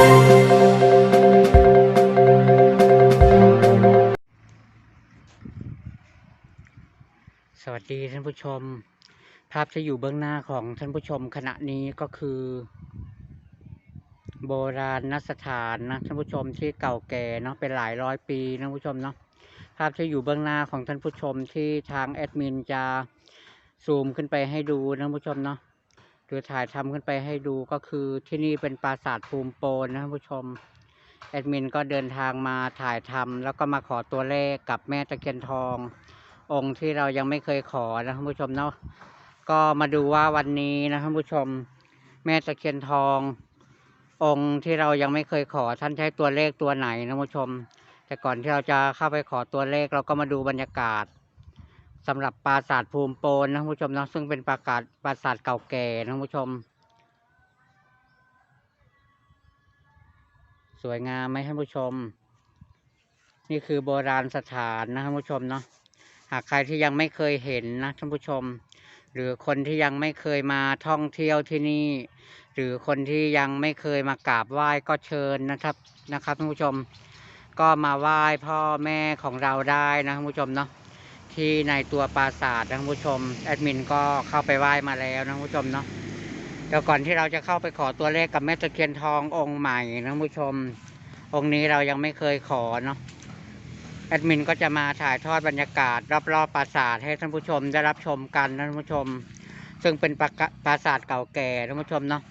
สวัสดีท่านผู้ชม ภาพที่อยู่เบื้องหน้าของท่านผู้ชมขณะนี้ก็คือ โบราณสถานนะท่านผู้ชมที่เก่าแก่เนาะเป็นหลายร้อยปีนะท่านผู้ชมเนาะภาพที่อยู่เบื้องหน้าของท่านผู้ชมที่ทางแอดมินจะซูมขึ้นไปให้ดูนะท่านผู้ชมเนาะ รือถ่ายทำขึ้นไปให้ดูก็คือที่นี่เป็นปราสาทภูมิโปนนะผู้ชม แอดมินก็เดินทางมาถ่ายทำแล้วก็มาขอตัวเลขกับแม่ตะเคียนทอง องค์ที่เรายังไม่เคยขอนะท่านผู้ชมเนาะก็มาดูว่าวันนี้นะท่านผู้ชม แม่ตะเคียนทอง องค์ที่เรายังไม่เคยขอท่านใช้ตัวเลขตัวไหนนะท่านผู้ชม แต่ก่อนที่เราจะเข้าไปขอตัวเลขเราก็มาดูบรรยากาศ สำหรับปราสาทภูมิโปนนะท่านผู้ชมนะซึ่งเป็นปราสาทปราสาทเก่าแก่นะท่านผู้ชม สวยงามไหมท่านผู้ชม นี่คือโบราณสถานนะท่านผู้ชมเนาะหากใครที่ยังไม่เคยเห็นนะท่านผู้ชม หรือคนที่ยังไม่เคยมาท่องเที่ยวที่นี่ หรือคนที่ยังไม่เคยมากราบไหว้ก็เชิญนะครับนะครับท่านผู้ชม ก็มาไหว้พ่อแม่ของเราได้นะท่านผู้ชมเนาะ ที่ในตัวปราสาทนะท่านผู้ชม แอดมินก็เข้าไปไหว้มาแล้วนะท่านผู้ชมเนาะเดี๋ยวก่อนที่เราจะเข้าไปขอตัวเลขกับแม่ตะเคียนทององค์ใหม่นะท่านผู้ชม องค์นี้เรายังไม่เคยขอเนาะแอดมินก็จะมาถ่ายทอดบรรยากาศ รอบๆปราสาทให้ท่านผู้ชมได้รับชมกันนะท่านผู้ชม ซึ่งเป็นปราปราสาทเก่าแก่ท่านผู้ชมเนาะ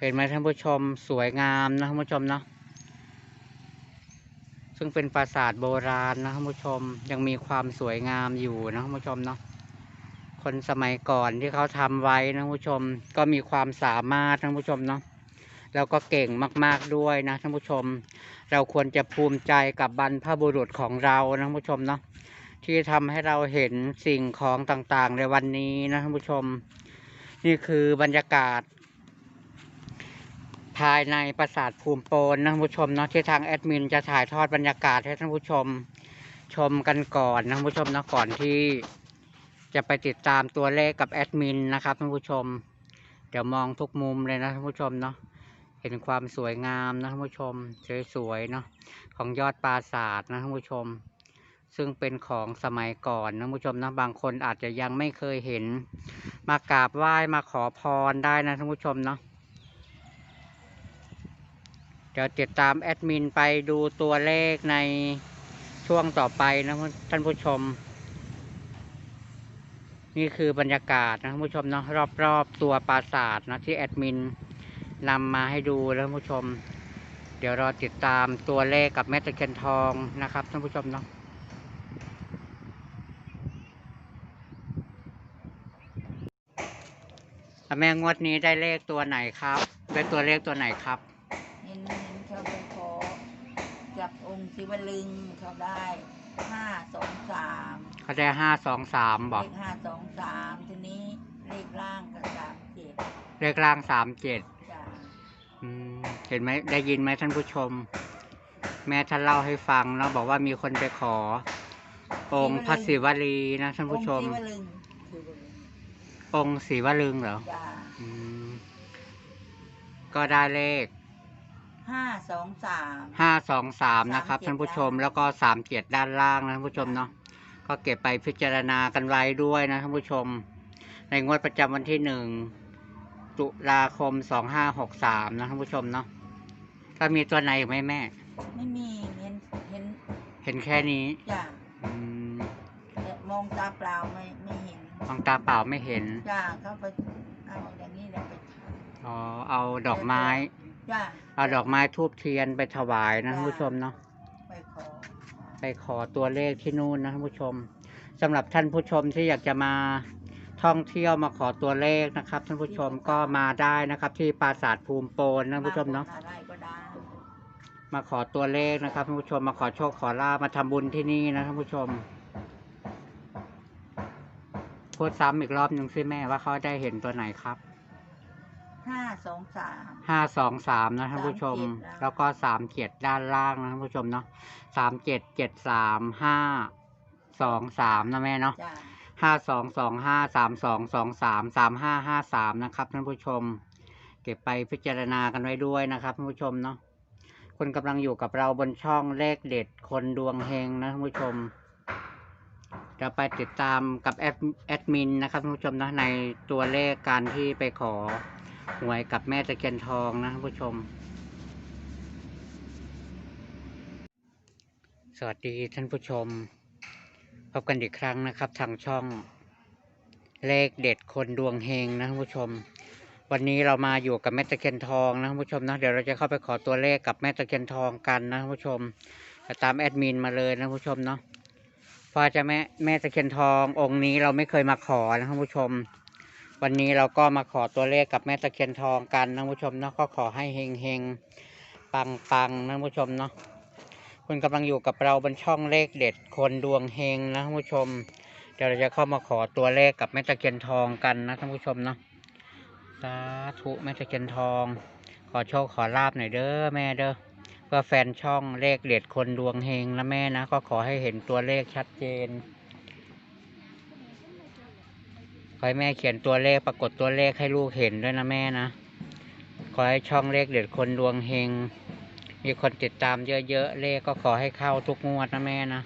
เห็นไหมท่านผู้ชมสวยงามนะท่านผู้ชมเนาะ ซึ่งเป็นปราสาทโบราณนะท่านผู้ชมยังมีความสวยงามอยู่นะท่านผู้ชมเนาะคนสมัยก่อนที่เขาทำไว้นะท่านผู้ชมก็มีความสามารถท่านผู้ชมเนาะแล้วก็เก่งมาก ๆด้วยนะท่านผู้ชม เราควรจะภูมิใจกับบรรพบุรุษของเรานะท่านผู้ชมเนาะที่ทำให้เราเห็นสิ่งของต่างๆ ในวันนี้นะท่านผู้ชม นี่คือบรรยากาศ ภายในปราสาทภูมิโปนนะท่านผู้ชมเนาะที่ทางแอดมินจะถ่ายทอดบรรยากาศให้ท่านผู้ชมชมกันก่อนนะท่านผู้ชมเนาะก่อนที่จะไปติดตามตัวเลขกับแอดมินนะครับท่านผู้ชม เดี๋ยวมองทุกมุมเลยนะท่านผู้ชมเนาะเห็นความสวยงามนะท่านผู้ชมสวยๆเนาะของยอดปราสาทนะท่านผู้ชม ซึ่งเป็นของสมัยก่อนนะท่านผู้ชมนะบางคนอาจจะยังไม่เคยเห็น มากราบไหว้มาขอพรได้นะท่านผู้ชมเนาะ ดี๋ยวติดตามแอดมินไปดูตัวเลขในช่วงต่อไปนะท่านผู้ชม นี่คือบรรยากาศนะท่านผู้ชมเนาะรอบๆตัวปราสาทนะที่แอดมินนำมาให้ดูแล้วท่านผู้ชม เดี๋ยวรอติดตามตัวเลขกับแม่ตะเคียนทองนะครับท่านผู้ชมเนาะอะแม่งวดนี้ได้เลขตัวไหนครับ ได้ตัวเลขตัวไหนครับ เห็นเห็นเขาไปขอจากอ งค์ศิวลึงเขาได้ห้าสองสามเขาได้ห้าสองสามบอกเลขห้าสองสามทีนี้เลขล่างกับสามเจ็ดเลขล่างสามเจ็ดจ้ะเห็นไหมได้ยินไหมท่านผู้ชม แม่ท่านเล่าให้ฟังเนาะบอกว่ามีคนไปขอ องค์พระศิวลีนะท่านผู้ชม องค์ศิวลึงศิวลึงองค์ศรีวลึงเหรอจ้ะอืมก็ได้เลข ห้าสองสาม ห้าสองสามนะครับ37ท่านผู้ชมแล้วก็สามเจ็ดด้านล่างนะท่านผู้ชมเนาะก็เก็บไปพิจารณากันไว้ด้วยนะท่านผู้ชม ในงวดประจำวันที่หนึ่งตุลาคมสองห้าหกสามนะท่านผู้ชมเนาะถ้ามีตัวไหนอีกไหมแม่ ไม่มีเห็นเห็นเห็นแค่นี้จ้ะอืมแต่มองตาเปล่าไม่ไม่เห็นมองตาเปล่าไม่เห็นจ้ะเขาไปเอาอย่างนี้แหละไปอ๋อเอาดอกไม้ จ้ะเอาดอกไม้ทูบเทียนไปถวายนะท่านผู้ชมเนาะ ไปขอไปขอตัวเลขที่นู่นนะท่านผู้ชมสำหรับท่านผู้ชมที่อยากจะมาท่องเที่ยวมาขอตัวเลขนะครับ ท่านผู้ชมก็มาได้นะครับ ที่ปราสาทภูมิโปนนะท่านผู้ชมเนาะ อะไรก็ได้มาขอตัวเลขนะครับท่านผู้ชมมาขอโชคขอลาบมาทำบุญที่นี่นะท่านผู้ชมพูดซ้ำอีกรอบหนึ่งสิแม่ว่าเขาได้เห็นตัวไหนครับ ห้าสองสาม ห้าสองสามนะท่านผู้ชม 37นะแล้วก็สามเจ็ดด้านล่างนะท่านผู้ชมเนาะสามเจ็ดเจ็ดสามห้าสองสามนะแม่เนาะจ้ะห้าสองสองห้าสามสองสองสามสามห้าห้าสามนะครับท่านผู้ชม เก็บไปพิจารณากันไว้ด้วยนะครับท่านผู้ชมเนาะคุณกำลังอยู่กับเราบนช่องเลขเด็ดคนดวงเฮงนะท่านผู้ชม จะไปติดตามกับแอดแอดมินนะครับท่านผู้ชมนะในตัวเลขการที่ไปขอ หวยกับแม่ตะเคียนทองนะท่านผู้ชม สวัสดีท่านผู้ชม พบกันอีกครั้งนะครับ ทางช่องเลขเด็ดคนดวงเฮงนะท่านผู้ชม วันนี้เรามาอยู่กับแม่ตะเคียนทองนะท่านผู้ชมนะเดี๋ยวเราจะเข้าไปขอตัวเลขกับแม่ตะเคียนทองกันนะท่านผู้ชมจะตามแอดมินมาเลยนะท่านผู้ชมเนาะพราจะแม่แม่ตะเคียนทององค์นี้เราไม่เคยมาขอนะท่านผู้ชม วันนี้เราก็มาขอตัวเลขกับแม่ตะเคียนทองกันนะผู้ชมเนาะก็ขอให้เฮงเฮงปังปังนะผู้ชมเนาะคุณกำลังอยู่กับเราบนช่องเลขเด็ดคนดวงเฮงนะท่านผู้ชม เดี๋ยวเราจะเข้ามาขอตัวเลขกับแม่ตะเคียนทองกันนะท่านผู้ชมเนาะสาธุแม่ตะเคียนทอง ขอโชคขอลาบหน่อยเด้อแม่เด้อเพื่อแฟนช่องเลขเด็ดคนดวงเฮงนะแม่นะก็ขอให้เห็นตัวเลขชัดเจน ขอให้แม่เขียนตัวเลขปรากฏตัวเลขให้ลูกเห็นด้วยนะแม่นะ ขอให้ช่องเลขเด็ดคนดวงเฮง มีคนติดตามเยอะๆ เลขก็ขอให้เข้าทุกงวดนะแม่นะ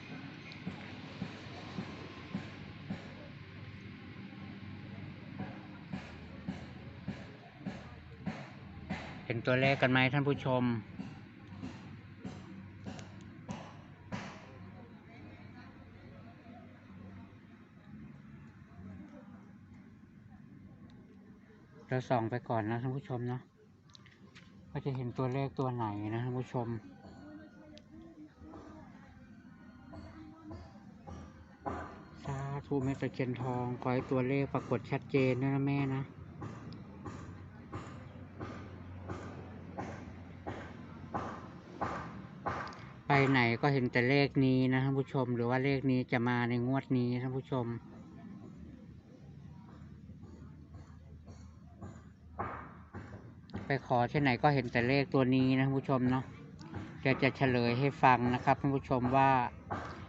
เห็นตัวเลขกันไหมท่านผู้ชม เราส่องไปก่อนนะท่านผู้ชมเนาะก็จะเห็นตัวเลขตัวไหนนะท่านผู้ชม สาธุแม่ตะเคียนทองขอให้ตัวเลขปรากฏชัดเจนนะนะแม่นะไปไหนก็เห็นแต่เลขนี้นะท่านผู้ชม หรือว่าเลขนี้จะมาในงวดนี้ท่านผู้ชม ไป ขอที่ไหนก็เห็นแต่เลขตัวนี้นะผู้ชมเนาะเดี๋ยวจะเฉลยให้ฟังนะครับท่านผู้ชมว่า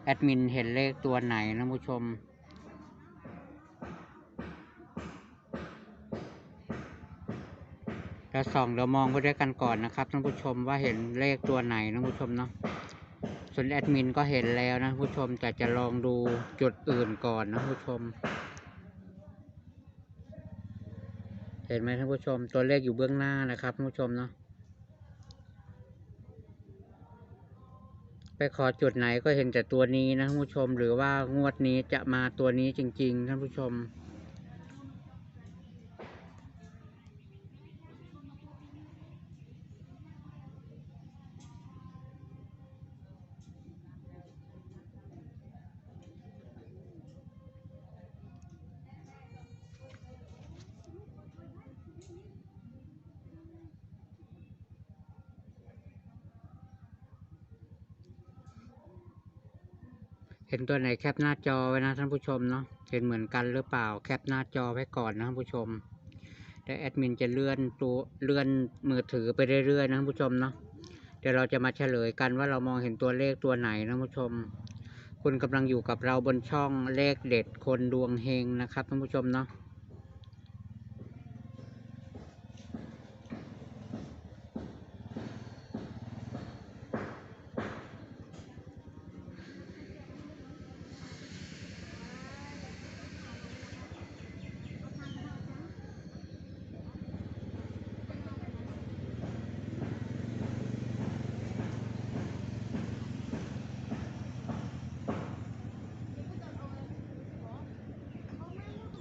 แอดมินเห็นเลขตัวไหนนะผู้ชม เราส่องเรามองไปด้วยกันก่อนนะครับท่านผู้ชมว่าเห็นเลขตัวไหนนะผู้ชมเนาะส่วนแอดมินก็เห็นแล้วนะผู้ชมแต่จะลองดูจุดอื่นก่อนนะผู้ชม เห็นไหมท่านผู้ชมตัวเลขอยู่เบื้องหน้านะครับท่านผู้ชมเนาะไปขอจุดไหนก็เห็นแต่ตัวนี้นะท่านผู้ชม หรือว่างวดนี้จะมาตัวนี้จริง ๆ ท่านผู้ชม ห็นตัวไหนแคปหน้าจอไว้นะท่านผู้ชมเนาะเห็นเหมือนกันหรือเปล่าแคปหน้าจอไว้ก่อนนะท่านผู้ชมแล้วแอดมินจะเลื่อนตัวเลื่อนมือถือไปเรื่อยๆนะท่านผู้ชมเนาะเดี๋ยวเราจะมาเฉลยกันว่าเรามองเห็นตัวเลขตัวไหนนะท่านผู้ชม คุณกำลังอยู่กับเราบนช่องเลขเด็ดคนดวงเฮงนะครับท่านผู้ชมเนาะ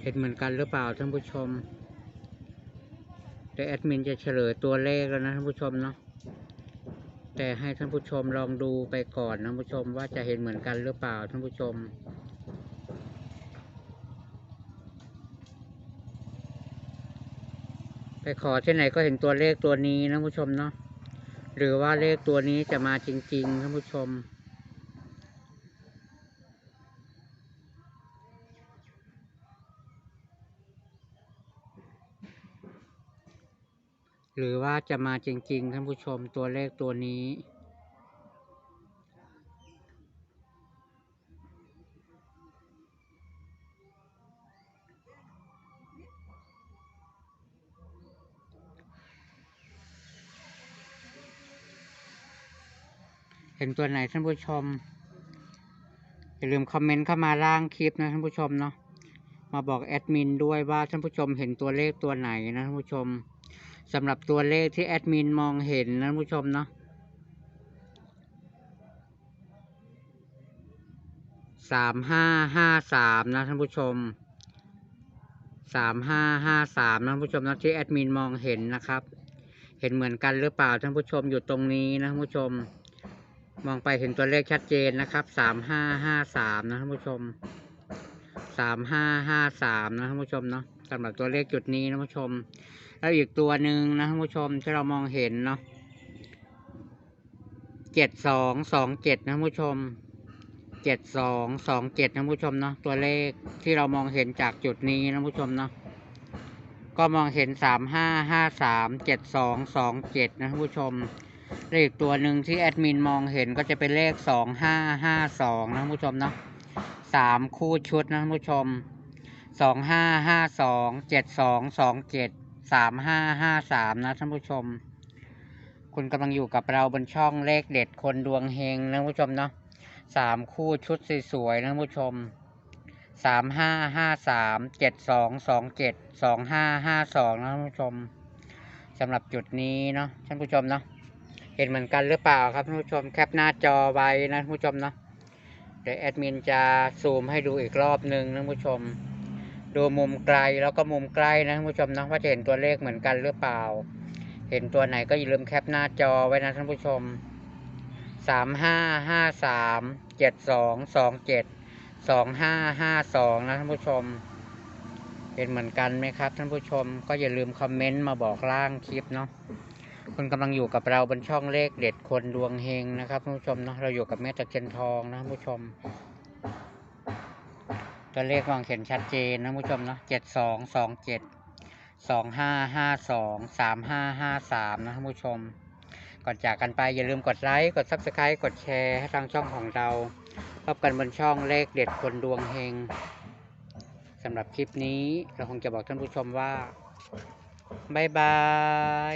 เห็นเหมือนกันหรือเปล่าท่านผู้ชมเดี๋ยวแอดมินจะเฉลยตัวเลขแล้วนะท่านผู้ชมเนาะแต่ให้ท่านผู้ชมลองดูไปก่อนนะท่านผู้ชมว่าจะเห็นเหมือนกันหรือเปล่าท่านผู้ชมไปขอที่ไหนก็เห็นตัวเลขตัวนี้นะท่านผู้ชมเนาะหรือว่าเลขตัวนี้จะมาจริงๆท่านผู้ชม หรือว่าจะมาจริงๆ ท่านผู้ชมตัวเลขตัวนี้ เห็นตัวไหนท่านผู้ชม อย่าลืมคอมเมนต์เข้ามาล่างคลิปนะท่านผู้ชมเนาะมาบอกแอดมินด้วยว่าท่านผู้ชมเห็นตัวเลขตัวไหนนะท่านผู้ชม สำหรับตัวเลขที่แอดมินมองเห็นนะท่านผู้ชมเนาะสามห้าห้าสามนะท่านผู้ชมสามห้าห้าสามนะท่านผู้ชมนะที่แอดมินมองเห็นนะครับ เห็นเหมือนกันหรือเปล่าท่านผู้ชมอยู่ตรงนี้นะท่านผู้ชม มองไปเห็นตัวเลขชัดเจนนะครับสามห้าห้าสามนะท่านผู้ชมสามห้าห้าสามนะท่านผู้ชมเนาะสำหรับตัวเลขจุดนี้นะท่านผู้ชม แล้วอีกตัวหนึ่งนะท่านผู้ชมที่เรามองเห็นเนาะเจ็ดสองสองเจ็ดนะท่านผู้ชมเจ็ดสองสองเจ็ดนะท่านผู้ชมเนาะตัวเลขที่เรามองเห็นจากจุดนี้นะท่านผู้ชมเนาะก็มองเห็นสามห้าห้าสามเจ็ดสองสองเจ็ดนะท่านผู้ชมเลขตัวหนึ่งที่แอดมินมองเห็นก็จะเป็นเลขสองห้าห้าสองนะท่านผู้ชมเนาะสามคู่ชุดนะท่านผู้ชมสองห้าห้าสองเจ็ดสองสองเจ็ด สามห้าห้าสามนะท่านผู้ชม คุณกำลังอยู่กับเราบนช่องเลขเด็ดคนดวงเฮงนะท่านผู้ชมเนาะสามคู่ชุดสวยๆนะท่านผู้ชมสามห้าห้าสามเจ็ดสองสองเจ็ดสองห้าห้าสองนะท่านผู้ชมสำหรับจุดนี้เนาะท่านผู้ชมเนาะเห็นเหมือนกันหรือเปล่าครับท่านผู้ชมแคปหน้าจอไว้นะท่านผู้ชมเนาะเดี๋ยวแอดมินจะซูมให้ดูอีกรอบหนึ่งนะท่านผู้ชม ดูมุมไกลแล้วก็มุมใกล้นะท่านผู้ชมนะว่าจะเห็นตัวเลขเหมือนกันหรือเปล่า เห็นตัวไหนก็อย่าลืมแคปหน้าจอไว้นะท่านผู้ชมสามห้าห้าสามเจ็ดสองสองเจ็ดสองห้าห้าสองนะท่านผู้ชมเห็นเหมือนกันไหมครับท่านผู้ชม ก็อย่าลืมคอมเมนต์มาบอกล่างคลิปเนาะคุณกำลังอยู่กับเราบนช่องเลขเด็ดคนดวงเฮงนะครับท่านผู้ชมเนาะเราอยู่กับแม่ตะเคียนทองนะท่านผู้ชม ตัวเลขมองเห็นชัดเจนนะผู้ชมเนาะเจ็ดสองสองเจ็ดสองห้าห้าสองสามห้าห้าสามนะท่านผู้ชม ก่อนจากกันไปอย่าลืมกดไลค์กดซับสไครต์กดแชร์ให้ทางช่องของเราพบกันบนช่องเลขเด็ดคนดวงเฮงสำหรับคลิปนี้เราคงจะบอกท่านผู้ชมว่าบายบาย